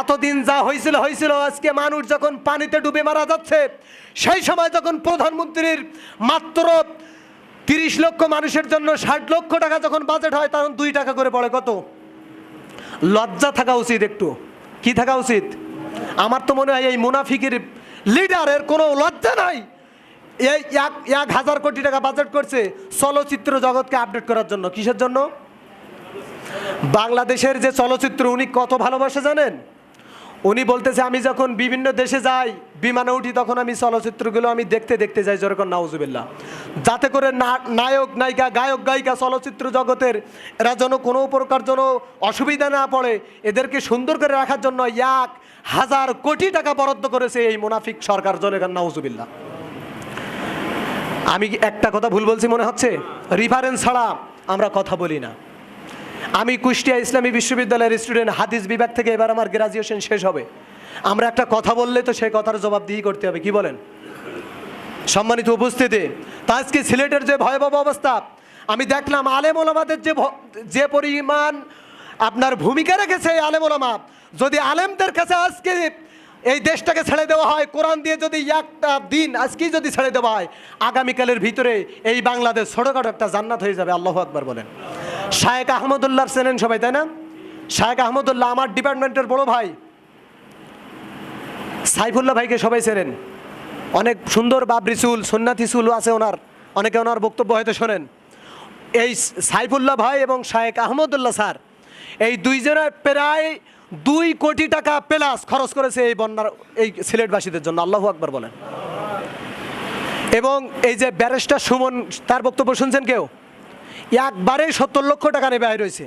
এতদিন যা হয়েছিল হয়েছিল আজকে মানুষ যখন পানিতে ডুবে মারা যাচ্ছে, সেই সময় যখন প্রধানমন্ত্রীর মাত্র তিরিশ লক্ষ মানুষের জন্য ষাট লক্ষ টাকা যখন বাজেট হয়, তখন দুই টাকা করে পড়ে কত? লজ্জা থাকা উচিত একটু। কি থাকা উচিত? আমার তো মনে হয় এই মুনাফিকের লিডারের কোনো লজ্জা নাই। এই এক এক হাজার কোটি টাকা বাজেট করছে চলচ্চিত্র জগৎকে আপডেট করার জন্য। কিসের জন্য? বাংলাদেশের যে চলচ্চিত্র, উনি কত ভালোবাসে জানেন? উনি বলতেছে, আমি যখন বিভিন্ন দেশে যাই, বিমানে উঠি, তখন আমি চলচ্চিত্রগুলো আমি দেখতে দেখতে যাই যেরকম নাউজুবিল্লাহ। যাতে করে নায়ক, নায়িকা, গায়ক, গায়িকা, চলচ্চিত্র জগতের এরা যেন কোনো প্রকার যেন অসুবিধা না পড়ে, এদেরকে সুন্দর করে রাখার জন্য এক হাজার কোটি টাকা বরাদ্দ করেছে এই মুনাফিক সরকার জলেগান নাউজুবিল্লাহ। আমি একটা কথা ভুল বলছি মনে হচ্ছে? রিফারেন্স ছাড়া আমরা কথা বলি না। আমি কুষ্টিয়া ইসলামী বিশ্ববিদ্যালয়ের স্টুডেন্ট হাদিস বিভাগ থেকে এবার আমার গ্রাজুয়েশন শেষ হবে। আমরা একটা কথা বললে তো সেই কথার জবাব জবাবদিহি করতে হবে, কি বলেন? সম্মানিত উপস্থিতি, তা আজকে সিলেটের যে ভয়াবহ অবস্থা, আমি দেখলাম আলেম ওলামাদের যে যে পরিমাণ আপনার ভূমিকা রেখেছে এই আলেম ওলামা, যদি আলেমদের কাছে আজকে এই দেশটাকে ছেড়ে দেওয়া হয়, কোরআন দিয়ে যদি একটা দিন আজকেই যদি ছেড়ে দেওয়া হয়, আগামীকালের ভিতরে এই বাংলাদেশ ছোটোখাটো একটা জান্নাত হয়ে যাবে, আল্লাহ আকবার বলেন। শায়েক আহমদুল্লাহ চেনেন সবাই, তাই না? শায়েক আহমদুল্লাহ আমার ডিপার্টমেন্টের বড় ভাই। সাইফুল্লাহ ভাইকে সবাই চেনেন। অনেক সুন্দর বাবরি চুল সন্ন্যাথি চুল আছে ওনার। অনেকে ওনার বক্তব্য হয়তো শোনেন। এই সাইফুল্লাহ ভাই এবং শায়েক আহমদুল্লাহ স্যার, এই দুইজনের প্রায় দুই কোটি টাকা প্লাস খরচ করেছে এই বন্যার, এই সিলেটবাসীদের জন্য। আল্লাহ আকবর বলেন। এবং এই যে ব্যারেস্টার সুমন, তার বক্তব্য শুনছেন কেউ? একবারে সত্তর লক্ষ টাকা নেবে আয় রয়েছে।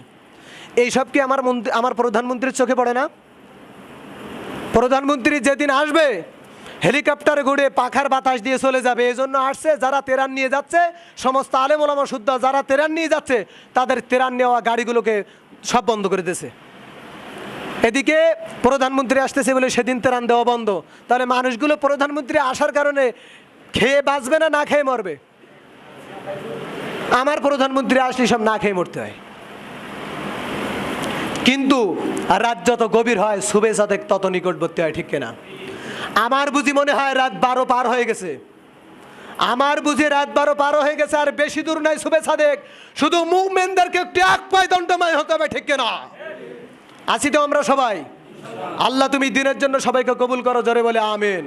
এইসব কি আমার মন্ত্রী আমার প্রধানমন্ত্রীর চোখে পড়ে না? প্রধানমন্ত্রী যেদিন আসবে, হেলিকপ্টারে ঘুরে পাখার বাতাস দিয়ে চলে যাবে। এই জন্য আসছে, যারা তেরান নিয়ে যাচ্ছে, সমস্ত আলেম ওলামা শুদ্ধ, যারা তেরান নিয়ে যাচ্ছে, তাদের তেরান নেওয়া গাড়িগুলোকে সব বন্ধ করে দিয়েছে। এদিকে প্রধানমন্ত্রী আসতেছে বলে সেদিন তেরান দেওয়া বন্ধ। তাহলে মানুষগুলো প্রধানমন্ত্রী আসার কারণে খেয়ে বাঁচবে না না খেয়ে মরবে? আমার প্রধানমন্ত্রী আসলে সব না খেয়ে মরতে হয়। কিন্তু রাত যত গভীর হয় শুভে সাদেক তত নিকটবর্তী হয়, ঠিক কিনা? আমার বুঝি মনে হয় রাত বারো পার হয়ে গেছে। আমার বুঝি রাত বারো পার হয়ে গেছে, আর বেশি দূর নাই শুভে সাদেক। শুধু মুভমেন্টদেরকে একটু এক পায় দণ্ডময় হতে হবে, ঠিক কিনা? আছি তো আমরা সবাই। আল্লাহ তুমি দিনের জন্য সবাইকে কবুল করো, জোরে বলে আমিন।